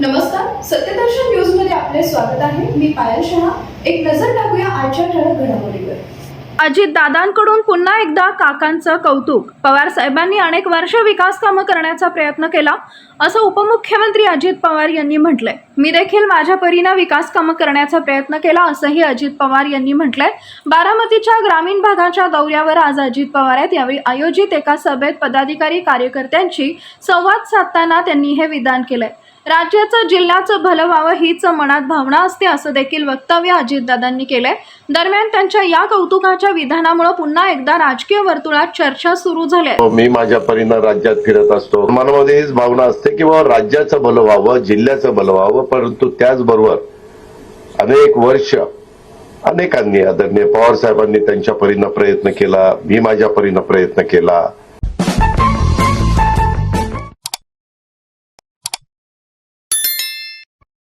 नमस्कार सत्यदर्शन न्यूजमध्ये आपले स्वागत आहे. मी पायल शहा. एक नजर टाकूया आजच्या ठळक घडामोडीवर. अजित दादांकडून पुन्हा एकदा काकांचं कौतुक. पवार साहेबांनी अनेक वर्ष विकास कामं करण्याचा प्रयत्न केला असं उपमुख्यमंत्री अजित पवार यांनी म्हटलंय. मी देखील माझ्या परीनं विकास कामं करण्याचा प्रयत्न केला असंही अजित पवार यांनी म्हटलंय. बारामतीच्या ग्रामीण भागाच्या दौऱ्यावर आज अजित पवार आहेत. यावेळी आयोजित एका सभेत पदाधिकारी कार्यकर्त्यांशी संवाद साधताना त्यांनी हे विधान केलंय. राज्याचं जिल्ह्याचं भलं व्हावं हीच मनात भावना असते असं देखील वक्तव्य अजितदादांनी केलंय. दरम्यान त्यांच्या या कौतुकाच्या विधानामुळे पुन्हा एकदा राजकीय वर्तुळात चर्चा सुरू झाल्या. हो, मी माझ्या परीनं राज्यात फिरत असतो. मनामध्ये हीच भावना असते की बाबा राज्याचं भलं व्हावं जिल्ह्याचं भलं व्हावं परंतु त्याचबरोबर अनेक वर्ष अनेकांनी आदरणीय पवार साहेबांनी त्यांच्या परीनं प्रयत्न केला मी माझ्या परीनं प्रयत्न केला.